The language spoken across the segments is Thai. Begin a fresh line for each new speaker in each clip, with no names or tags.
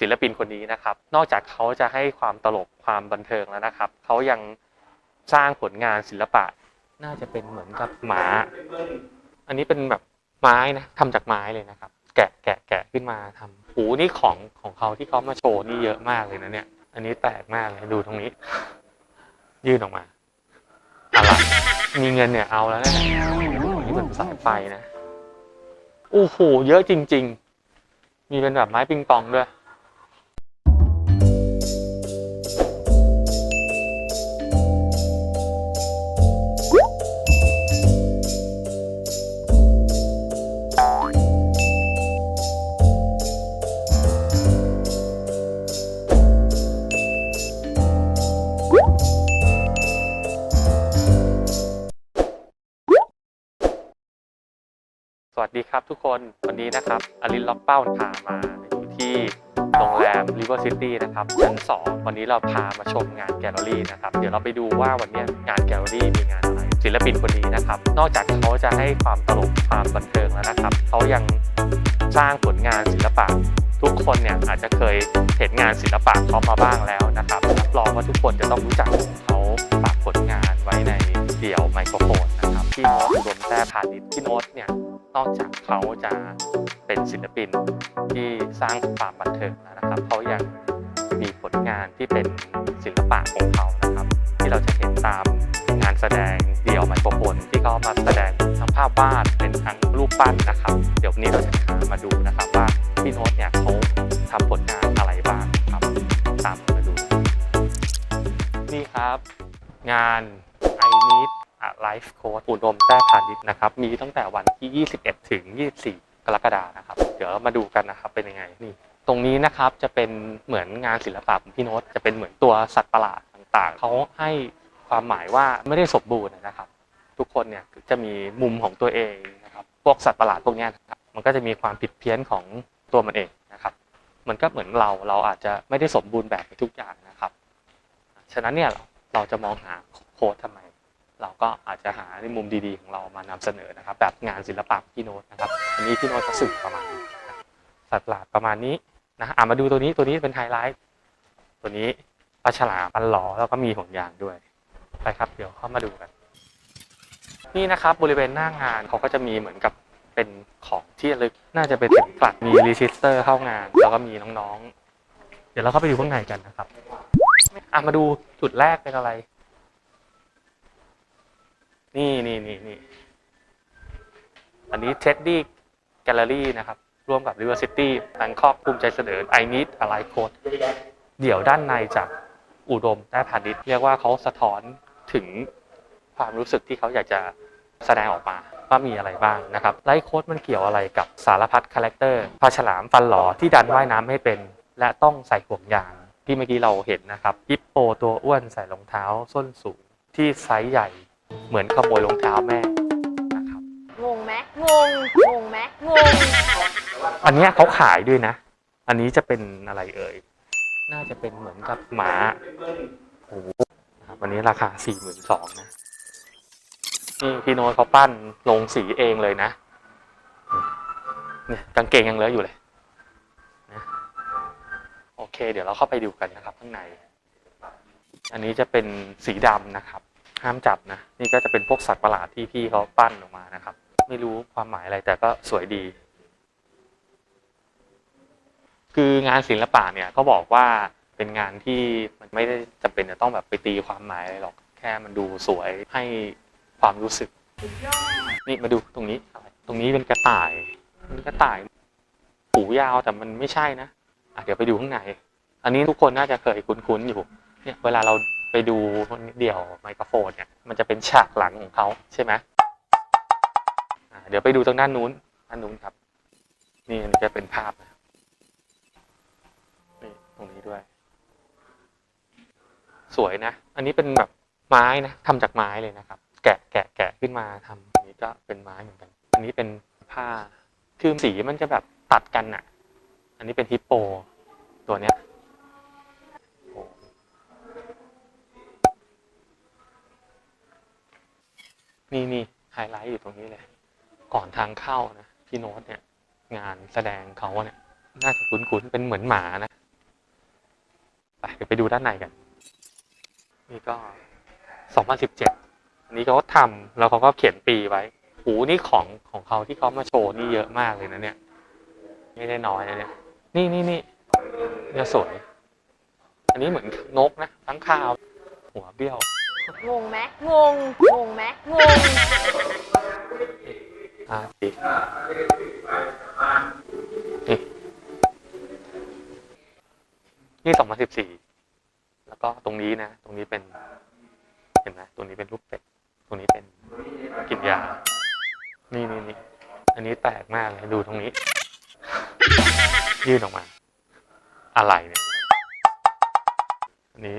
ศิลปินคนนี้นะครับ นอกจากเขาจะให้ความตลกความบันเทิงแล้วนะครับเขายังสร้างผลงานศิลปะ น่าจะเป็นเหมือนกับหมา อันนี้เป็นแบบไม้นะทำจากไม้เลยนะครับ แกะแกะแกะขึ้นมาทำหูนี่ของของเขาที่เขามาโชว์นี่เยอะมากเลยนะเนี่ย อันนี้แปลกมากเลยดูตรงนี้ ยื่นออกมาอะไรมีเงินเนี่ยเอาแล้วนะนี่เหมือนสายไฟนะโอ้โหเยอะจริง ๆ มีเป็นแบบไม้ปิงปองด้วย สวัสดีครับทุกคนวันนี้นะครับอลินล็อกเป้าพามาอยู่ที่โรงแรม River City นะครับชั้น2 วันนี้เราพามาชมงานแกลเลอรี่นะครับเดี๋ยวเราไปดูว่าวันนี้งานแกลเลอรี่มีงานอะไรศิลปินคนนี้นะครับ นอกจากเขาจะให้ความตลกความบันเทิงแล้วนะครับเขายังสร้างผลงานศิลปะ ทุกคนเนี่ยอาจจะเคยเห็นงานศิลปะเขามาบ้างแล้วนะครับรับรองว่าทุกคนจะต้องรู้จักเขาฝากผลงานไว้ในเดี่ยวไมโครโฟนนะครับพี่โน้ตอุดมแท้พาณิชย์พี่โน้ตเนี่ย นอกจากเขาจะเป็นศิลปินที่สร้างความบันเทิงแล้วนะครับเขายังมีผลงานที่เป็นศิลปะของเขานะครับ ที่เราจะเห็นตามงานแสดงเดี่ยวไมโครโฟนที่เขามาแสดงทั้งภาพวาดเป็นทั้งรูปปั้นนะครับ เดี๋ยวนี้เราจะามาดูนะครับว่าพี่โน้ตเนี่ยเขาทำผลงานอะไรบ้างครับตามมาดู นี่ครับ งาน I Need a Life Coach อุดมแต้พาณิชย์นะครับ มีตั้งแต่วันที่ 21 ถึง 24 กรกฎาคมนะครับ เดี๋ยวมาดูกันนะครับเป็นยังไงนี่ตรงนี้นะครับจะเป็นเหมือนงานศิลปะของพี่โน้ตจะเป็นเหมือนตัวสัตว์ประหลาดต่างๆเขาให้ความหมายว่าไม่ได้สมบูรณ์นะครับ ทุกคนเนี่ยจะมีมุมของตัวเองนะครับพวกสัตว์ประหลาดพวกนี้นะครับมันก็จะมีความผิดเพี้ยนของตัวมันเองนะครับ มันก็เหมือนเราเราอาจจะไม่ได้สมบูรณ์แบบในทุกอย่างนะครับ ฉะนั้นเนี่ยเราจะมองหาโค้ดทำไม เราก็อาจจะหาในมุมดีๆ ของเรามานำเสนอนะครับ แบบงานศิลปะพี่โน้ตนะครับ อันนี้พี่โน้ตก็สื่อประมาณนี้สัตว์ประหลาดประมาณนี้นะอะมาดูตัวนี้ตัวนี้เป็นไฮไลท์ตัวนี้ปลาฉลามปันหลอแล้วก็มีห่วงยางด้วยไปครับ เดี๋ยวเข้ามาดูกัน นี่นะครับบริเวณหน้างานเขาก็จะมีเหมือนกับเป็นของที่ระลึกน่าจะเป็นเข็มกลัดมีรีจิสเตอร์เข้างาน แล้วก็มีน้องๆ เดี๋ยวเราเข้าไปดูข้างในกันนะครับอะมาดูจุดแรกเป็นอะไร นี่นี่นี่นี่อันนี้ Teddy Gallery นะครับ ร่วมกับ River City Bangkok ภูมิใจเสนอ I Need a Life Coach เดี๋ยวด้านในจากอุดมได้พาณิชย์เรียกว่าเขาสะท้อนถึงความรู้สึกที่เขาอยากจะแสดงออกมาว่ามีอะไรบ้างนะครับไลฟ์โค้ดมันเกี่ยวอะไรกับสารพัดคาแรคเตอร์ปลาฉลามฟันหลอที่ดันว่ายน้ำไม่เป็น และต้องใส่ห่วงยาง ที่เมื่อกี้เราเห็นนะครับฮิปโปตัวอ้วนใส่รองเท้าส้นสูงที่ไซส์ใหญ่ เหมือนขโมยรองเท้าแม่นะครับ
งงไหมงง งงไหมงง
อันเนี้ยเขาขายด้วยนะ อันนี้จะเป็นอะไรเอ่ย น่าจะเป็นเหมือนกับหมาโอ้โหนะครับวันนี้ราคาสี่หมื่นสองนะ นี่พี่โน้ตเขาปั้นลงสีเองเลยนะ เนี่ยกางเกงยังเหลืออยู่เลยนะโอเค เดี๋ยวเราเข้าไปดูกันนะครับข้างใน อันนี้จะเป็นสีดำนะครับ ห้ามจับนะ นี่ก็จะเป็นพวกสัตว์ประหลาดที่พี่เขาปั้นออกมานะครับ ไม่รู้ความหมายอะไรแต่ก็สวยดี คืองานศิลปะเนี่ยเขาบอกว่าเป็นงานที่มันไม่ได้จำเป็นจะต้องแบบไปตีความหมายอะไรหรอก แค่มันดูสวยให้ความรู้สึก นี่มาดูตรงนี้ตรงนี้เป็นกระต่ายเป็นกระต่ายหูยาวแต่มันไม่ใช่นะะเดี๋ยวไปดูข้างใน อันนี้ทุกคนน่าจะเคยคุ้นๆอยู่ เนี่ยเวลาเรา ไปดูเดี่ยวไมโครโฟนเนี่ยมันจะเป็นฉากหลังของเขาใช่ไหมเดี๋ยวไปดูตรงด้านนู้นด้านนู้นครับ นี่อันจะเป็นภาพนะนี่ตรงนี้ด้วย สวยนะ อันนี้เป็นแบบไม้นะทำจากไม้เลยนะครับ แกะแกะแกะขึ้นมาทำอันนี้ก็เป็นไม้เหมือนกัน อันนี้เป็นผ้าคือสีมันจะแบบตัดกันน่ะ อันนี้เป็นฮิปโป ตัวเนี้ย นี่นี่ไฮไลท์อยู่ตรงนี้เลย ก่อนทางเข้านะพี่โน้ตเนี่ย งานแสดงเขาเนี่ยน่าจะคุ้นๆเป็นเหมือนหมานะไปไปดูด้านในกัน นี่ก็ 2017 อันนี้เขาทำแล้วเขาก็เขียนปีไว้โหนี่ของของเขาที่เขามาโชว์นี่เยอะมากเลยนะเนี่ย ไม่ได้น้อยนะเนี่ย นี่นี่นี่เนี่ยสวย อันนี้เหมือนนกนะทั้งคาว หัวเบี้ยว
งงไหมงง งงไหมงง
อาดีนี่นี่สองพันสิบสี่ แล้วก็ตรงนี้นะ ตรงนี้เป็น เห็นไหมตรงนี้เป็นรูปเป็ด ตรงนี้เป็นกินยา นี่นี่นี่ อันนี้แปลกมากเลย ดูตรงนี้ ยื่นออกมา อะไรเนี่ย อันนี้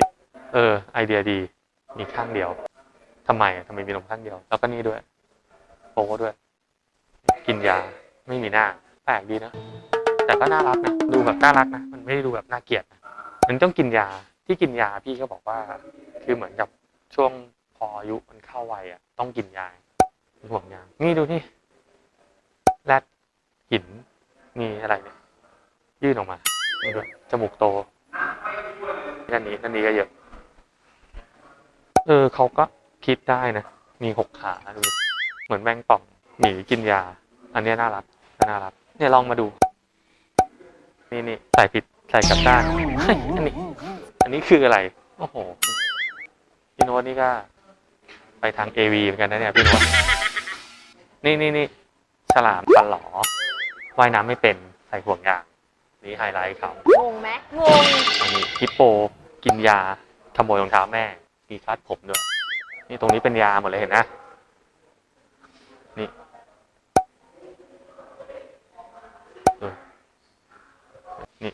เออ ไอเดียดี มีข้างเดียวทำไมทำไมมีนมข้างเดียว แล้วก็นี่ด้วยโป้ด้วย กินยาไม่มีหน้าแปลกดีนะ แต่ก็น่ารักนะดูแบบน่ารักนะมันไม่ได้ดูแบบน่าเกลียดนะมันต้องกินยาที่กินยาพี่ก็บอกว่า คือเหมือนกับช่วงพออายุมันเข้าวัยอะ ต้องกินยาห่วงยานี่ดูนี่แรดหินมีอะไรเนี่ยยื่นออกมาด้วยจมูกโตด้านนี้ด้านนี้ก็เยอะ เออเขาก็คิดได้นะ มีหกขาดูดิเหมือนแมงป่องหมีกินยา อันเนี้ยน่ารักน่ารัก เนี่ยลองมาดู นี่นี่ใส่ผิดใส่กลับด้านเฮ้ยอันนี้ อันนี้คืออะไร โอ้โหพี่โน้ตนี่ก็ ไปทางเอวีเหมือนกันนะเนี่ยพี่โน้ตนี่นี่นี่ฉลามปันหลอว่ายน้ำไม่เป็นใส่ห่วงยางนี่ไฮไลท์เขา
งงไหมงง
อันนี้ฮิปโปกินยาขโมยรองเท้าแม่ มีคาดผมด้วย นี่ตรงนี้เป็นยาหมดเลยเห็นนะ นี่นี่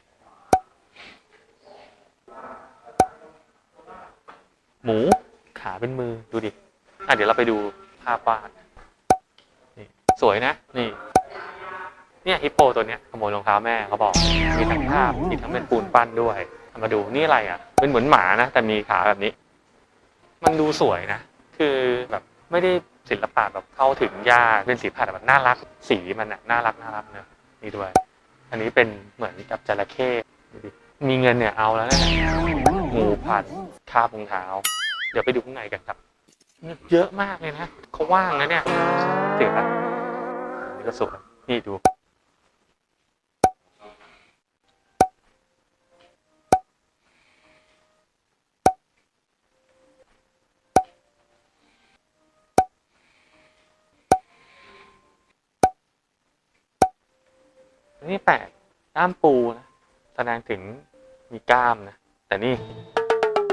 หมูขาเป็นมือดูดิ อะเดี๋ยวเราไปดูภาพวาดนี่สวยนะ นี่ เนี่ยฮิปโปตัวเนี้ยขโมยรองเท้าแม่เขาบอก มีทั้งภาพมีทั้งเป็นปูนปั้นด้วย มาดูนี่อะไรอะ เป็นเหมือนหมานะ แต่มีขาแบบนี้ มันดูสวยนะ คือแบบไม่ได้ศิลปะแบบเข้าถึงยากเป็นสีผัดแบบน่ารัก สีมันอะน่ารักน่ารักเนอะนี่ด้วย อันนี้เป็นเหมือนกับจระเข้ดูดิมีเงินเนี่ยเอาแล้วนะงูผัดคาบรองเท้า เดี๋ยวไปดูข้างในกันครับ เยอะมากเลยนะเขาว่างนะเนี่ยเสียละนี่ก็สวยนี่ดู นี่แปลกล้ามปูนะแสดงถึงมีกล้ามนะ แต่นี่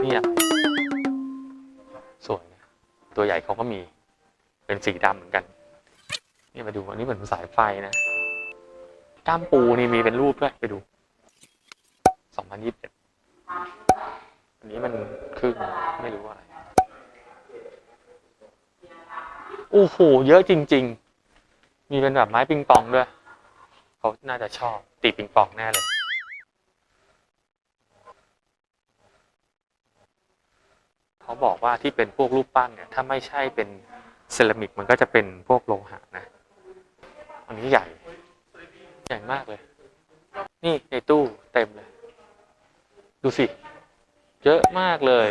นี่อะไรสวยนะตัวใหญ่เขาก็มี เป็นสีดำเหมือนกัน นี่มาดูอันนี้เหมือนสายไฟนะกล้ามปูนี่มีเป็นรูปด้วยไปดู2021อันนี้มันครึ่งไม่รู้อะไรโอ้โหเยอะจริง ๆ มีเป็นแบบไม้ปิงปองด้วย เขาน่าจะชอบ ตีปิงปองแน่เลย เขาบอกว่าที่เป็นพวกรูปปั้นเนี่ยถ้าไม่ใช่เป็นเซรามิกมันก็จะเป็นพวกโลหะนะอันนี้ใหญ่ ใหญ่มากเลย นี่ในตู้เต็มเลย ดูสิ เยอะมากเลย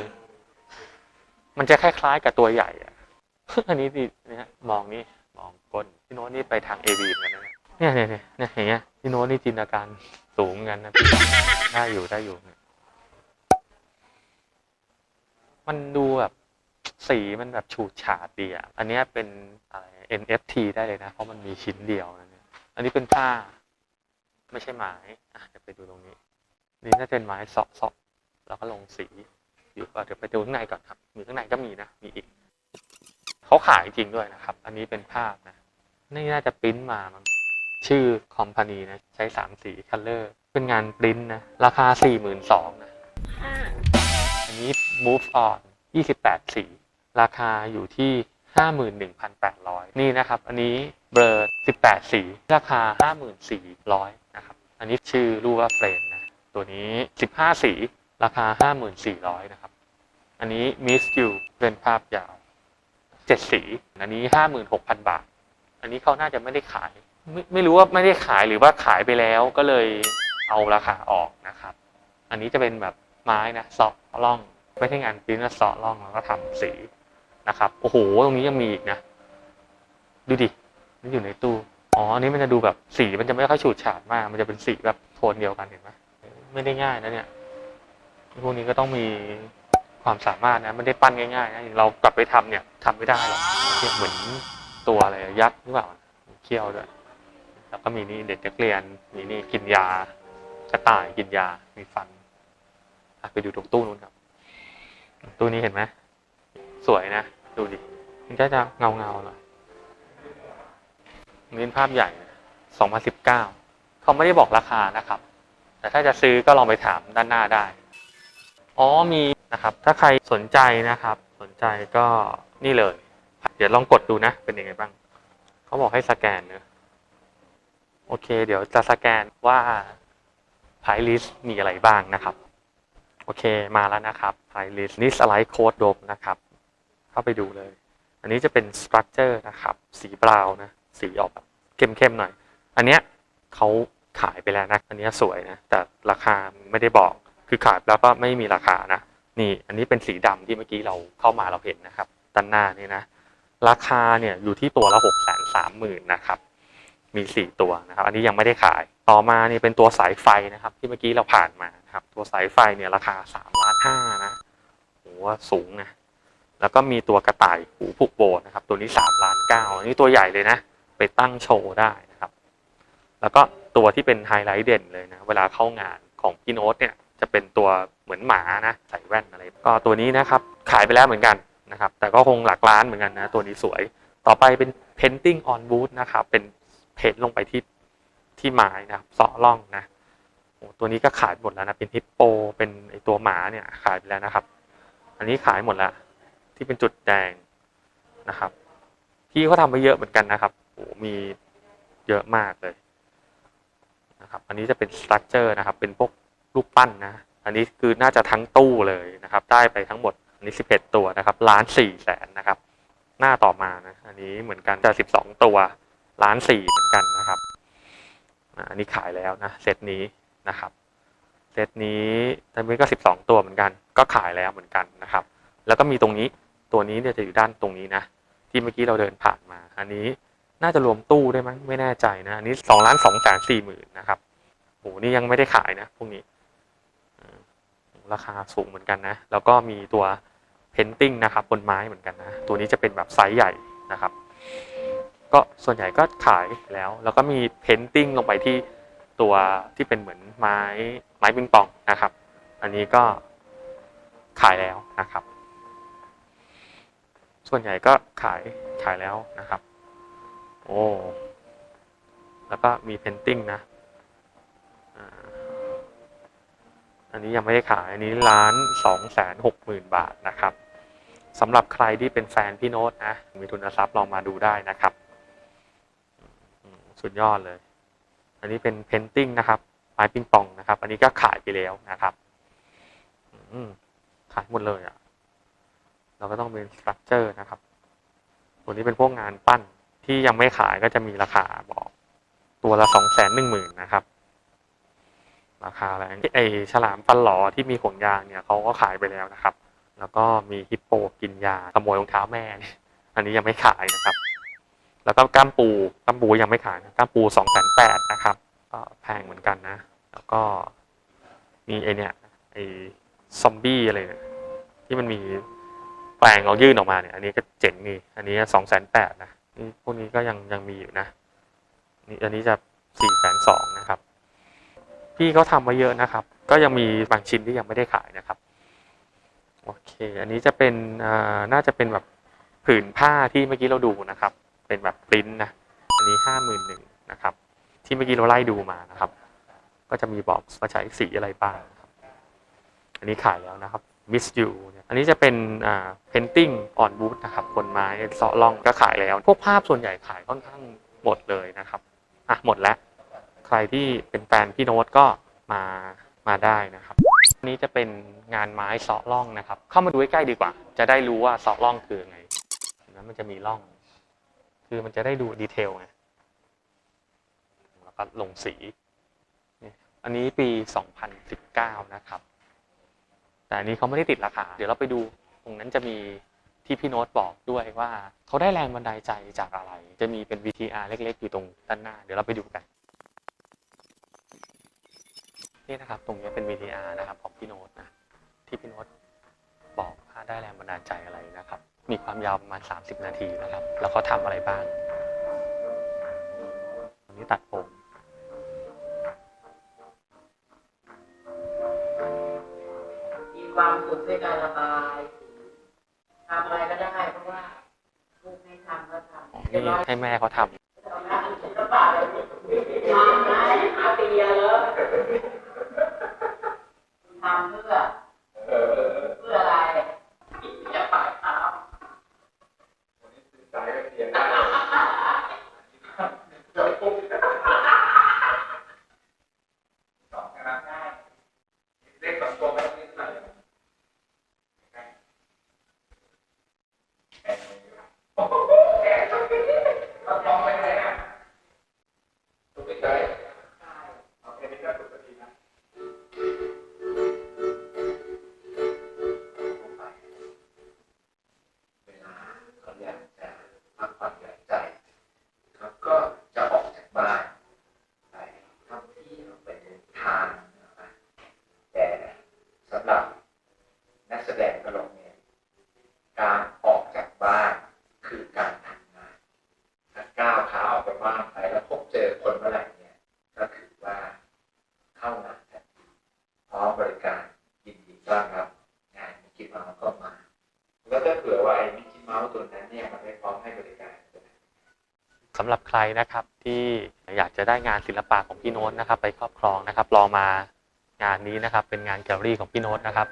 มันจะคล้ายๆกับตัวใหญ่อะอันนี้ดิเนี่ยมองนี่มองก้นพี่โน้ตนี่ไปทางเอวีเหมือนกันนะ เนี่ยเนี่ยเนี่ยเนี่ยอย่างเงี้ยพี่โน้ตนี่จินตนาการสูงเหมือนกันนะพี่ได้อยู่ได้อยู่เนี่ยมันดูแบบสีมันแบบฉูดฉาดดีอะ อันนี้เป็นอะไร NFT ได้เลยนะ เพราะมันมีชิ้นเดียวนะเนี่ยอันนี้เป็นผ้า ไม่ใช่ไม้อะเดี๋ยวไปดูตรงนี้ นี่น่าจะเป็นไม้เสาะเสาะแล้วก็ลงสีอยู่ก็เดี๋ยวไปดูข้างในก่อนครับ มีข้างในก็มีนะ มีอีก เขาขายจริงด้วยนะครับ อันนี้เป็นภาพนะ นี่น่าจะปริ้นมามั้ง ชื่อคอมพานีนะ ใช้สามสีคัลเลอร์ เป็นงานปริ้นนะ ราคาสี่หมื่นสองนะ
อ่า
อันนี้ move on 28สี ราคาอยู่ที่51,800นี่นะครับ อันนี้เบลอ18สี ราคา54,000นะครับ อันนี้ชื่อรูปว่าเฟรนนะ ตัวนี้15สีราคา54,000นะครับ อันนี้ miss you เป็นภาพยาว7สี อันนี้56,000บาท อันนี้เขาน่าจะไม่ได้ขาย ไม่ไม่รู้ว่าไม่ได้ขายหรือว่าขายไปแล้วก็เลยเอาราคาออกนะครับ อันนี้จะเป็นแบบไม้นะเสาะร่อง ไม่ใช่งานปิ้นท์เสาะร่องแล้วก็ทำสีนะครับโอ้โหตรงนี้ยังมีอีกนะ ดูดิมันอยู่ในตู้อ๋ออันนี้มันจะดูแบบสีมันจะไม่ค่อยฉูดฉาดมาก มันจะเป็นสีแบบโทนเดียวกันเห็นไหมไม่ได้ง่ายนะเนี่ยพวกนี้ก็ต้องมีความสามารถนะไม่ได้ปั้นง่ายๆนะเรากลับไปทำเนี่ยทำไม่ได้หรอกเหมือนตัวอะไรยักษ์หรือเปล่าเขี้ยวด้วย แล้วก็มีนี่เด็กนักเรียน มีนี่กินยากระต่ายกินยา มีฟันไปดูตรงตู้นู้นครับ ตู้นี้เห็นไหมสวยนะ ดูดิ มันก็จะเงาเงาหน่อยนี่เป็นภาพใหญ่ 2019 เขาไม่ได้บอกราคานะครับ แต่ถ้าจะซื้อก็ลองไปถามด้านหน้าได้ อ๋อมีนะครับ ถ้าใครสนใจนะครับ สนใจก็นี่เลย เดี๋ยวลองกดดูนะ เป็นยังไงบ้าง เขาบอกให้สแกนเนอะ โอเค เดี๋ยวจะสแกนว่า price list มีอะไรบ้างนะครับ โอเคมาแล้วนะครับ price list list align code dom นะครับ เข้าไปดูเลย อันนี้จะเป็น structure นะครับ สีบราวน์นะสีออกแบบเข้มๆหน่อย อันเนี้ยเขาขายไปแล้วนะ อันเนี้ยสวยนะ แต่ราคาไม่ได้บอก คือขายแล้วก็ไม่มีราคานะ นี่ อันนี้เป็นสีดำที่เมื่อกี้เราเข้ามาเราเห็นนะครับด้านหน้านี่นะ ราคาเนี่ยอยู่ที่ตัวละหกแสนสามหมื่นนะครับ มีสี่ตัวนะครับ อันนี้ยังไม่ได้ขาย ต่อมานี่เป็นตัวสายไฟนะครับ ที่เมื่อกี้เราผ่านมานครับ ตัวสายไฟเนี่ยราคาสามล้านห้านะโหว่าสูงนะ แล้วก็มีตัวกระต่ายหูผูกโบนะครับ ตัวนี้สามล้านเก้าอันนี้ตัวใหญ่เลยนะ ไปตั้งโชว์ได้นะครับ แล้วก็ตัวที่เป็นไฮไลท์เด่นเลยนะ เวลาเข้างานของพี่โน้ตเนี่ย จะเป็นตัวเหมือนหมานะใส่แว่นอะไร ก็ตัวนี้นะครับ ขายไปแล้วเหมือนกันนะครับ แต่ก็คงหลักล้านเหมือนกันนะ ตัวนี้สวย ต่อไปเป็น painting on wood นะครับ เป็น เท์ลงไปที่ที่ไม้นะครับเสาะร่องนะโอ้ตัวนี้ก็ขายหมดแล้วนะเป็นฮิปโป เป็นไอตัวหมาเนี่ยขายไปแล้วนะครับ อันนี้ขายหมดแล้วที่เป็นจุดแดงนะครับพี่เขาทำไปเยอะเหมือนกันนะครับโอ้มีเยอะมากเลยนะครับอันนี้จะเป็นสตรัคเจอร์นะครับ เป็นพวกรูปปั้นนะ อันนี้คือน่าจะทั้งตู้เลยนะครับ ได้ไปทั้งหมดอันนี้ 11 ตัวนะครับล้านสี่แสนนะครับ หน้าต่อมานะ อันนี้เหมือนกันจะ12 ตัว ล้านสี่เหมือนกันนะครับอันนี้ขายแล้วนะเซตนี้นะครับเซตนี้แต่นี้ก็ 12 ตัวเหมือนกัน ก็ขายแล้วเหมือนกันนะครับ แล้วก็มีตรงนี้ตัวนี้เนี่ยจะอยู่ด้านตรงนี้นะ ที่เมื่อกี้เราเดินผ่านมา อันนี้น่าจะรวมตู้ได้มั้งไม่แน่ใจนะอันนี้2ล้าน2แสน4หมื่นนะครับโหนี่ยังไม่ได้ขายนะพวกนี้ราคาสูงเหมือนกันนะ แล้วก็มีตัว painting นะครับบนไม้เหมือนกันนะ ตัวนี้จะเป็นแบบไซส์ใหญ่นะครับ ก็ส่วนใหญ่ก็ขายแล้ว แล้วก็มี painting ลงไปที่ตัวที่เป็นเหมือนไม้ไม้ปิงปองนะครับ อันนี้ก็ขายแล้วนะครับ ส่วนใหญ่ก็ขายขายแล้วนะครับ โอ้แล้วก็มี painting นะอันนี้ยังไม่ได้ขาย อันนี้ล้านสองแสนหกหมื่นบาทนะครับสำหรับใครที่เป็นแฟนพี่โน้ตนะมีทุนทรัพย์ลองมาดูได้นะครับ สุดยอดเลย อันนี้เป็น painting นะครับไม้ปิงปองนะครับ อันนี้ก็ขายไปแล้วนะครับขายหมดเลยอะ เราก็ต้องเป็นสตรัคเจอร์นะครับตัวนี้เป็นพวกงานปั้นที่ยังไม่ขายก็จะมีราคาบอก ตัวละสองแสนหนึ่งหมื่นนะครับ ราคาแรงไอฉลามฟันหลอที่มีขนยางเนี่ยเขาก็ขายไปแล้วนะครับ แล้วก็มีฮิปโปกินยาขโมยรองเท้าแม่ อันนี้ยังไม่ขายนะครับ แล้วก็กล้ามปูกล้ามปูยังไม่ขายนะกล้ามปูสองแสนแปดนะครับก็แพงเหมือนกันนะ แล้วก็มีไอเนี่ยไอซอมบี้อะไรเนี่ยที่มันมีแปลงเรายื่นออกมาเนี่ย อันนี้ก็เจ๋งนี่อันนี้สองแสนแปดนะนี่พวกนี้ก็ยังยังมีอยู่นะนี่อันนี้จะสี่แสนสองนะครับ พี่เขาทำมาเยอะนะครับ ก็ยังมีบางชิ้นที่ยังไม่ได้ขายนะครับโอเค อันนี้จะเป็นอ่าน่าจะเป็นแบบผืนผ้าที่เมื่อกี้เราดูนะครับ เป็นแบบปริ้นนะ อันนี้ห้าหมื่นหนึ่งนะครับ ที่เมื่อกี้เราไล่ดูมานะครับ ก็จะมีบอกว่าใช้สีอะไรบ้าง อันนี้ขายแล้วนะครับ Miss You เนี่ยอันนี้จะเป็นอ่า painting on wood นะครับบนไม้เสาะร่องก็ขายแล้ว พวกภาพส่วนใหญ่ขายค่อนข้างหมดเลยนะครับอะหมดแล้ว ใครที่เป็นแฟนพี่โน้ตก็มามาได้นะครับอันนี้จะเป็นงานไม้เสาะร่องนะครับ เข้ามาดูใกล้ดีกว่า จะได้รู้ว่าเสาะร่องคือไงนะมันจะมีร่อง คือมันจะได้ดูดีเทลไงแล้วก็ลงสี อันนี้ปี 2019 นะครับ แต่อันนี้เขาไม่ได้ติดราคา เดี๋ยวเราไปดูตรงนั้นจะมีที่พี่โน้ตบอกด้วยว่าเขาได้แรงบันดาลใจจากอะไร จะมีเป็น VTR เล็ก ๆ อยู่ตรงด้านหน้า เดี๋ยวเราไปดูกัน นี่นะครับ ตรงนี้เป็น VTR นะครับของพี่โน้ตนะ ที่พี่โน้ตบอกว่าได้แรงบันดาลใจอะไรนะครับ มีความยาวประมาณ 30 นาทีนะครับ แล้วเขาทำอะไรบ้างอันนี้ตัดผม
มีความสุขด้วยการระบายทำอะไรก็ได้เพราะว่าลูกให้ทำก็ทำเรียบ
นี่
ร้อย
ให้แม่เขาทำ
เอาละศิลปะเลยทำไหมอาเตียเลยทำเพื่อเพื่อ
ออกจากบ้านคือการทำงานถ้าก้าวเท้าออกจากบ้านไปแล้วพบเจอคนเมื่อไหร่เนี่ยก็คือว่าเข้างานทันทีพร้อมบริการยินดีต้อนรับงานมิกกี้เมาส์ก็มา แล้วถ้าเผื่อว่าไอ้มิกกี้เมาส์ตัวนั้นเนี่ยมันไม่พร้อมให้บริการ
สำหรับใครนะครับที่อยากจะได้งานศิลปะของพี่โน้ตนะครับ ไปครอบครองนะครับลองมางานนี้นะครับ เป็นงานแกลเลอรี่ของพี่โน้ตนะครับ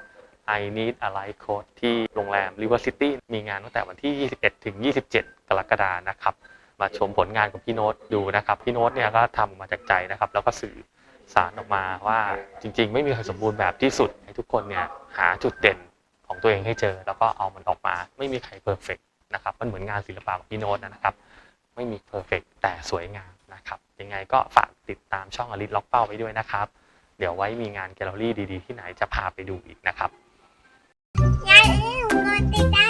I Need a Light Coach ที่โรงแรม River City มีงานตั้งแต่วันที่ 21 ถึง 27 กรกฎานะครับ มาชมผลงานของพี่โน้ตดูนะครับ พี่โน้ตเนี่ยก็ทำมาจากใจนะครับ แล้วก็สื่อสารออกมาว่าจริง ๆ ไม่มีใครสมบูรณ์แบบที่สุดให้ทุกคนเนี่ยหาจุดเด่นของตัวเองให้เจอ แล้วก็เอามันออกมา ไม่มีใครเพอร์เฟกนะครับ มันเหมือนงานศิลปะของพี่โน้ตนะครับ ไม่มีเพอร์เฟกแต่สวยงามนะครับ ยังไงก็ฝากติดตามช่องอลิสล็อกเป้าไว้ด้วยนะครับ เดี๋ยวไว้มีงานแกลเลอรี่ดีๆ ที่ไหนจะพาไปดูอีกนะครับ
อย่าลืมกดติดตาม